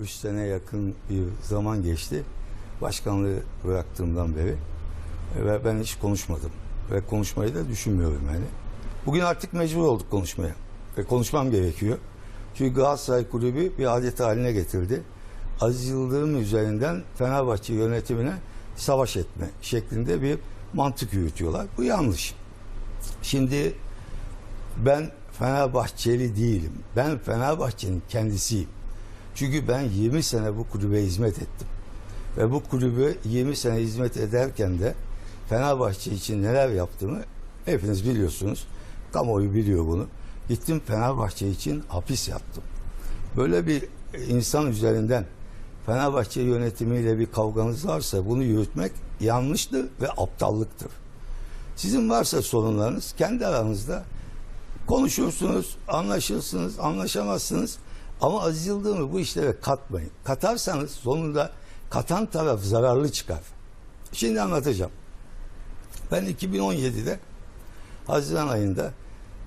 3 sene yakın bir zaman geçti. Başkanlığı bıraktığımdan beri. Ve ben hiç konuşmadım. Ve konuşmayı da düşünmüyorum yani. Bugün artık mecbur olduk konuşmaya. Ve konuşmam gerekiyor. Çünkü Galatasaray Kulübü bir adet haline getirdi. Aziz Yıldırım üzerinden Fenerbahçe yönetimine savaş etme şeklinde bir mantık yürütüyorlar. Bu yanlış. Şimdi ben Fenerbahçeli değilim. Ben Fenerbahçe'nin kendisiyim. Çünkü ben 20 sene bu kulübe hizmet ettim. Ve bu kulübe 20 sene hizmet ederken de Fenerbahçe için neler yaptığımı hepiniz biliyorsunuz. Kamuoyu biliyor bunu. Gittim Fenerbahçe için hapis yattım. Böyle bir insan üzerinden Fenerbahçe yönetimiyle bir kavganız varsa bunu yürütmek yanlıştır ve aptallıktır. Sizin varsa sorunlarınız kendi aranızda konuşursunuz, anlaşırsınız, anlaşamazsınız. Ama Aziz Yıldırım'ı bu işlere katmayın. Katarsanız sonunda katan taraf zararlı çıkar. Şimdi anlatacağım. Ben 2017'de Haziran ayında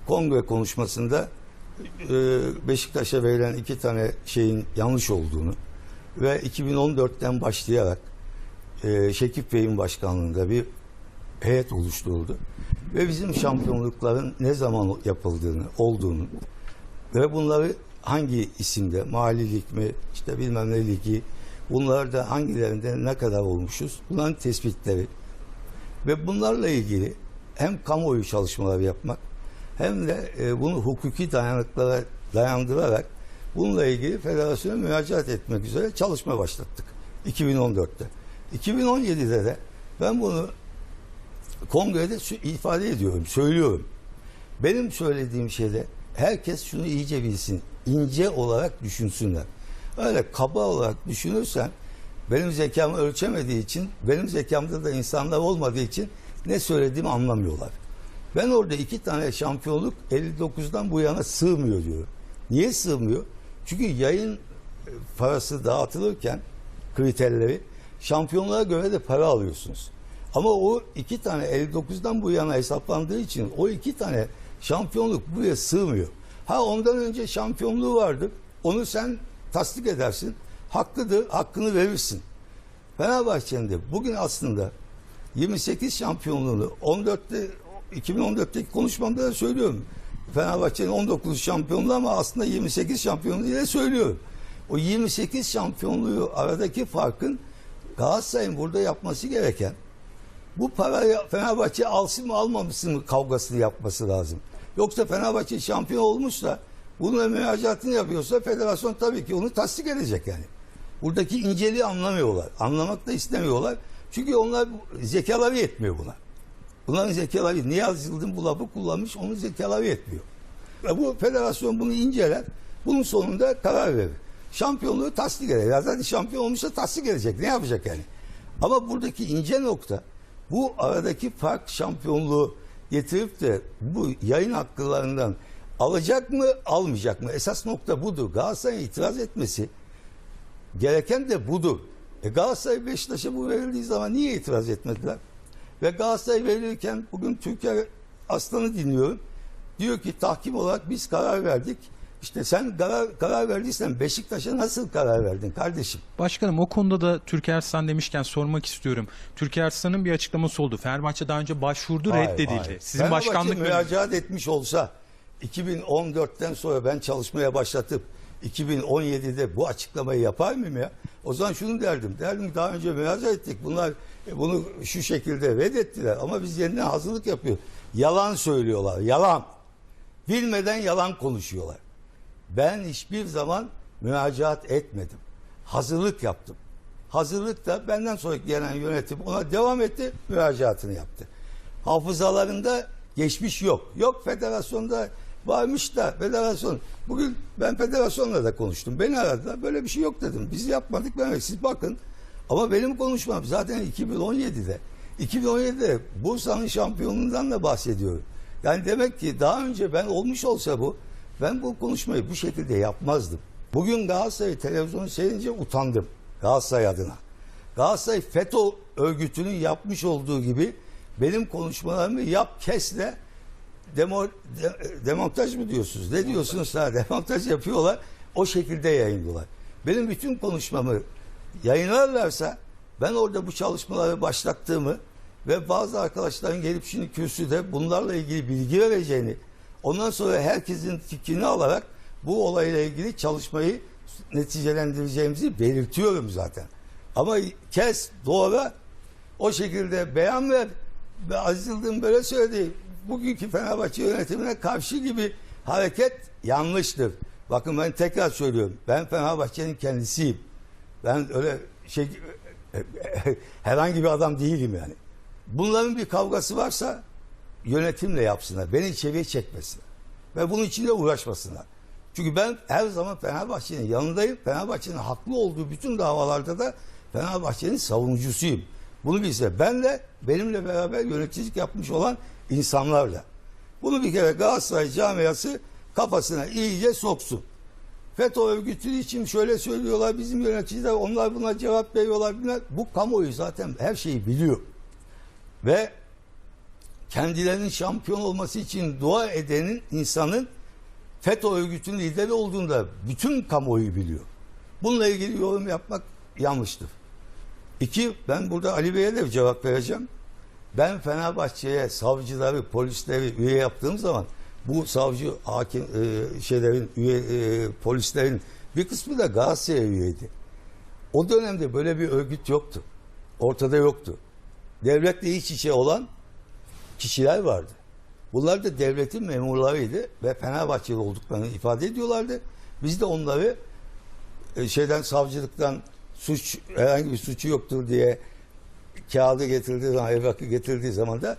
kongre konuşmasında e, Beşiktaş'a verilen iki tane şeyin yanlış olduğunu ve 2014'ten başlayarak e, Şekip Bey'in başkanlığında bir heyet oluşturuldu. Ve bizim şampiyonlukların ne zaman yapıldığını, olduğunu ve bunları hangi isimde, mahallilik mi, işte bilmem ne ligi, bunlar da hangilerinde ne kadar olmuşuz, bunların tespitleri ve bunlarla ilgili hem kamuoyu çalışmaları yapmak hem de e, bunu hukuki dayanıklara dayandırarak bununla ilgili federasyona müracaat etmek üzere çalışma başlattık 2014'te. 2017'de de ben bunu kongrede ifade ediyorum, söylüyorum. Benim söylediğim şeyde herkes şunu iyice bilsin. İnce olarak düşünsünler. Öyle kaba olarak düşünürsen benim zekamı ölçemediği için, benim zekamda da insanlar olmadığı için ne söylediğimi anlamıyorlar. Ben orada iki tane şampiyonluk 59'dan bu yana sığmıyor diyor. Niye sığmıyor? Çünkü yayın e, parası dağıtılırken kriterleri şampiyonluğa göre de para alıyorsunuz. Ama o iki tane 59'dan bu yana hesaplandığı için o iki tane şampiyonluk buraya sığmıyor. Ha ondan önce şampiyonluğu vardı. Onu sen tasdik edersin. Hakkıdır, hakkını verirsin. Fenerbahçe'nin de bugün aslında 28 şampiyonluğunu 14'te 2014'teki konuşmamda da söylüyorum. Fenerbahçe'nin 19 şampiyonluğu ama aslında 28 şampiyonluğu diye söylüyorum. O 28 şampiyonluğu aradaki farkın Galatasaray'ın burada yapması gereken bu parayı Fenerbahçe alsın mı almamışsın mı kavgasını yapması lazım. Yoksa Fenerbahçe şampiyon olmuşsa bununla müracaatını yapıyorsa federasyon tabii ki onu tasdik edecek yani. Buradaki inceliği anlamıyorlar. Anlamak da istemiyorlar. Çünkü onlar zekaları yetmiyor buna. Bunların zekaları niye Yıldırım bu lafı kullanmış onun zekaları yetmiyor. Ve bu federasyon bunu inceler. Bunun sonunda karar verir. Şampiyonluğu tasdik eder. Ya zaten şampiyon olmuşsa tasdik edecek. Ne yapacak yani? Ama buradaki ince nokta bu aradaki fark şampiyonluğu getirip de bu yayın haklarından alacak mı almayacak mı? Esas nokta budur. Galatasaray'ın itiraz etmesi gereken de budur. E Galatasaray Beşiktaş'a bu verildiği zaman niye itiraz etmediler? Ve Galatasaray verilirken bugün Türkiye Aslan'ı dinliyorum. Diyor ki tahkim olarak biz karar verdik. İşte sen karar, karar verdiysen Beşiktaş'a nasıl karar verdin kardeşim? Başkanım o konuda da Türker Arslan demişken sormak istiyorum. Türker Arslan'ın bir açıklaması oldu. Fenerbahçe daha önce başvurdu Hayır, reddedildi. hayır. Sizin Fenerbahçe başkanlık müracaat etmiş olsa 2014'ten sonra ben çalışmaya başlatıp 2017'de bu açıklamayı yapar mıyım ya? O zaman şunu derdim. Derdim daha önce müracaat ettik. Bunlar e, bunu şu şekilde reddettiler. Ama biz yeniden hazırlık yapıyoruz. Yalan söylüyorlar. Yalan. Bilmeden yalan konuşuyorlar. Ben hiçbir zaman müracaat etmedim. Hazırlık yaptım. Hazırlık da benden sonraki gelen yönetim ona devam etti, müracaatını yaptı. Hafızalarında geçmiş yok. Yok federasyonda varmış da federasyon. Bugün ben federasyonla da konuştum. Beni aradılar. Böyle bir şey yok dedim. Biz yapmadık. Ben siz bakın. Ama benim konuşmam zaten 2017'de. 2017'de Bursa'nın şampiyonluğundan da bahsediyorum. Yani demek ki daha önce ben olmuş olsa bu ben bu konuşmayı bu şekilde yapmazdım. Bugün Galatasaray televizyonu seyredince utandım Galatasaray adına. Galatasaray FETÖ örgütünün yapmış olduğu gibi benim konuşmalarımı yap kesle demo, de- demontaj mı diyorsunuz? Ne diyorsunuz ha? Demontaj yapıyorlar. O şekilde yayınlıyorlar. benim bütün konuşmamı yayınlarlarsa ben orada bu çalışmaları başlattığımı ve bazı arkadaşların gelip şimdi kürsüde bunlarla ilgili bilgi vereceğini ondan sonra herkesin fikrini alarak bu olayla ilgili çalışmayı neticelendireceğimizi belirtiyorum zaten. Ama kes, doğru o şekilde beyan ver ve Aziz Yıldırım böyle söyledi. Bugünkü Fenerbahçe yönetimine karşı gibi hareket yanlıştır. Bakın ben tekrar söylüyorum. Ben Fenerbahçe'nin kendisiyim. Ben öyle şey herhangi bir adam değilim yani. Bunların bir kavgası varsa yönetimle yapsınlar. Beni içeriye çekmesinler. Ve bunun için de uğraşmasınlar. Çünkü ben her zaman Fenerbahçe'nin yanındayım. Fenerbahçe'nin haklı olduğu bütün davalarda da Fenerbahçe'nin savunucusuyum. Bunu bilse ben de benimle beraber yöneticilik yapmış olan insanlarla. Bunu bir kere Galatasaray camiası kafasına iyice soksun. FETÖ örgütü için şöyle söylüyorlar bizim yöneticiler onlar buna cevap veriyorlar. Bu kamuoyu zaten her şeyi biliyor. Ve kendilerinin şampiyon olması için dua edenin insanın FETÖ örgütünün lideri olduğunda bütün kamuoyu biliyor. Bununla ilgili yorum yapmak yanlıştır. İki, ben burada Ali Bey'e de cevap vereceğim. Ben Fenerbahçe'ye savcıları, polisleri üye yaptığım zaman bu savcı, hakim, e, şeylerin, üye, e, polislerin bir kısmı da Galatasaray'a üyeydi. O dönemde böyle bir örgüt yoktu. Ortada yoktu. Devletle iç içe olan kişiler vardı. Bunlar da devletin memurlarıydı ve Fenerbahçeli olduklarını ifade ediyorlardı. Biz de onları e, şeyden savcılıktan suç herhangi bir suçu yoktur diye kağıdı getirdiği zaman, evrakı getirdiği zaman da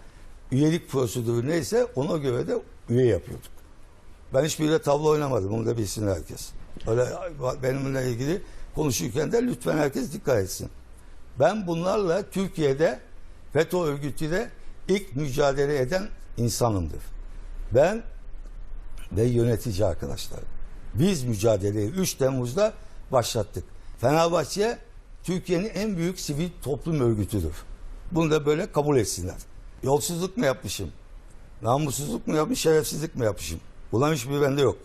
üyelik prosedürü neyse ona göre de üye yapıyorduk. Ben hiçbiriyle tavla oynamadım. Bunu da bilsin herkes. Öyle benimle ilgili konuşurken de lütfen herkes dikkat etsin. Ben bunlarla Türkiye'de FETÖ örgütüyle ilk mücadele eden insanımdır. Ben ve yönetici arkadaşlar. Biz mücadeleyi 3 Temmuz'da başlattık. Fenerbahçe Türkiye'nin en büyük sivil toplum örgütüdür. Bunu da böyle kabul etsinler. Yolsuzluk mu yapmışım? Namussuzluk mu yapmış, şerefsizlik mi yapmışım? Bunların hiçbiri bende yok.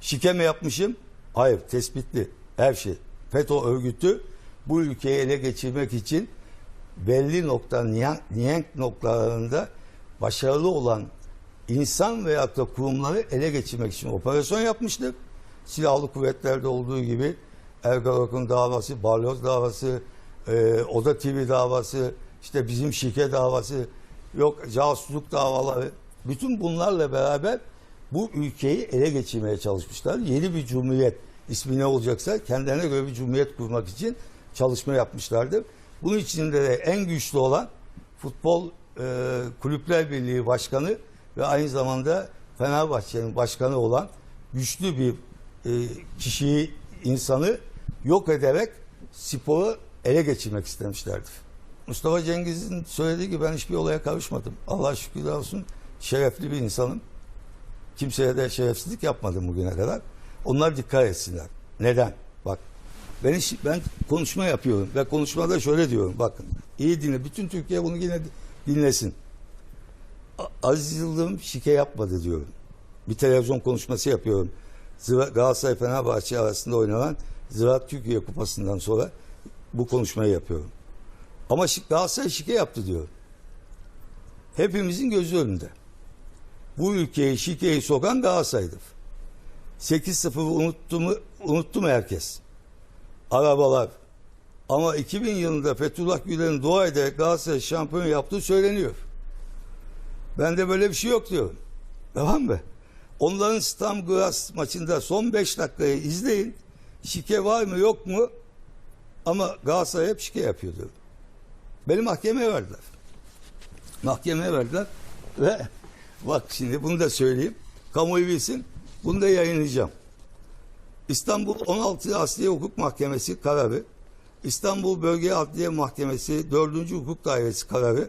Şike mi yapmışım? Hayır, tespitli. Her şey. FETÖ örgütü bu ülkeyi ele geçirmek için belli nokta, niyank noktalarında başarılı olan insan veya da kurumları ele geçirmek için operasyon yapmıştır. Silahlı kuvvetlerde olduğu gibi Ergalok'un davası, Balyoz davası, e, Oda TV davası, işte bizim şike davası, yok casusluk davaları. Bütün bunlarla beraber bu ülkeyi ele geçirmeye çalışmışlar. Yeni bir cumhuriyet ismi ne olacaksa kendilerine göre bir cumhuriyet kurmak için çalışma yapmışlardır. Bunun içinde de en güçlü olan Futbol e, Kulüpler Birliği Başkanı ve aynı zamanda Fenerbahçe'nin başkanı olan güçlü bir e, kişiyi, insanı yok ederek sporu ele geçirmek istemişlerdir. Mustafa Cengiz'in söylediği gibi ben hiçbir olaya karışmadım. Allah şükürler olsun şerefli bir insanım. Kimseye de şerefsizlik yapmadım bugüne kadar. Onlar dikkat etsinler. Neden? Bak ben, iş, ben konuşma yapıyorum ve konuşmada şöyle diyorum. Bakın iyi dinle. Bütün Türkiye bunu yine dinlesin. Aziz Yıldırım şike yapmadı diyorum. Bir televizyon konuşması yapıyorum. Galatasaray Fenerbahçe arasında oynanan Ziraat Türkiye Kupası'ndan sonra bu konuşmayı yapıyorum. Ama Galatasaray şike yaptı diyor. Hepimizin gözü önünde. Bu ülkeyi şikeyi sokan Galatasaray'dır. 8-0 unuttu mu, unuttu mu herkes? Arabalar. Ama 2000 yılında Fethullah Gülen'in dua ederek Galatasaray şampiyon yaptığı söyleniyor. Bende böyle bir şey yok diyorum. Tamam mı? Onların Stam Graz maçında son 5 dakikayı izleyin. Şike var mı yok mu? Ama Galatasaray hep şike yapıyordu. Beni mahkemeye verdiler. Mahkemeye verdiler ve bak şimdi bunu da söyleyeyim. Kamuoyu bilsin. Bunu da yayınlayacağım. İstanbul 16 Asliye Hukuk Mahkemesi kararı, İstanbul Bölge Adliye Mahkemesi 4. Hukuk Dairesi kararı,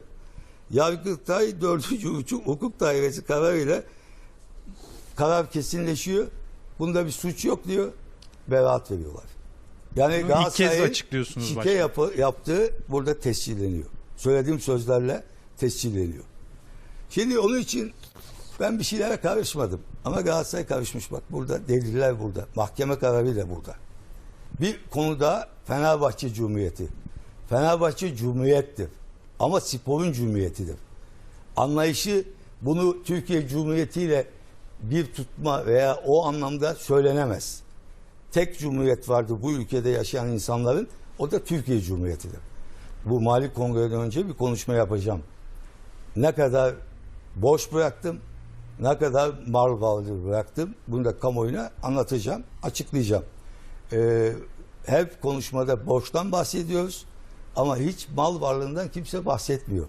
Yargıtay 4. Hukuk Dairesi kararıyla karar kesinleşiyor. Bunda bir suç yok diyor. Beraat veriyorlar. Yani Bunu ilk Galatasaray'ın kez açıklıyorsunuz şike başkanım. yapı, yaptığı burada tescilleniyor. Söylediğim sözlerle tescilleniyor. Şimdi onun için ben bir şeylere karışmadım. Ama Galatasaray karışmış bak burada. Deliller burada. Mahkeme kararı da burada. Bir konuda Fenerbahçe Cumhuriyeti. Fenerbahçe Cumhuriyettir. Ama sporun cumhuriyetidir. Anlayışı bunu Türkiye Cumhuriyeti ile bir tutma veya o anlamda söylenemez. Tek cumhuriyet vardı bu ülkede yaşayan insanların o da Türkiye Cumhuriyeti'dir. Bu Mali Kongre'den önce bir konuşma yapacağım. Ne kadar borç bıraktım, ne kadar mal varlığı bıraktım bunu da kamuoyuna anlatacağım, açıklayacağım. Ee, hep konuşmada borçtan bahsediyoruz ama hiç mal varlığından kimse bahsetmiyor.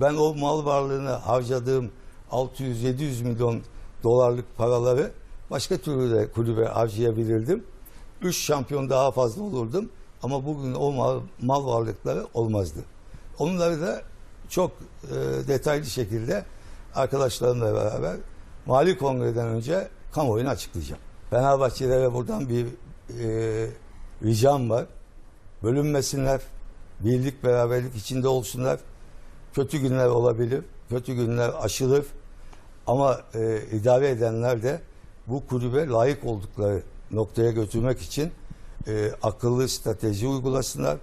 Ben o mal varlığını harcadığım 600-700 milyon dolarlık paraları başka türlü de kulübe harcayabilirdim. 3 şampiyon daha fazla olurdum ama bugün o mal, mal varlıkları olmazdı. Onları da çok e, detaylı şekilde arkadaşlarımla beraber Mali Kongre'den önce kamuoyuna açıklayacağım. Fenerbahçelere buradan bir e, ricam var. Bölünmesinler, birlik beraberlik içinde olsunlar. Kötü günler olabilir, kötü günler aşılır. Ama e, idare edenler de bu kulübe layık oldukları noktaya götürmek için e, akıllı strateji uygulasınlar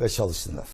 ve çalışsınlar.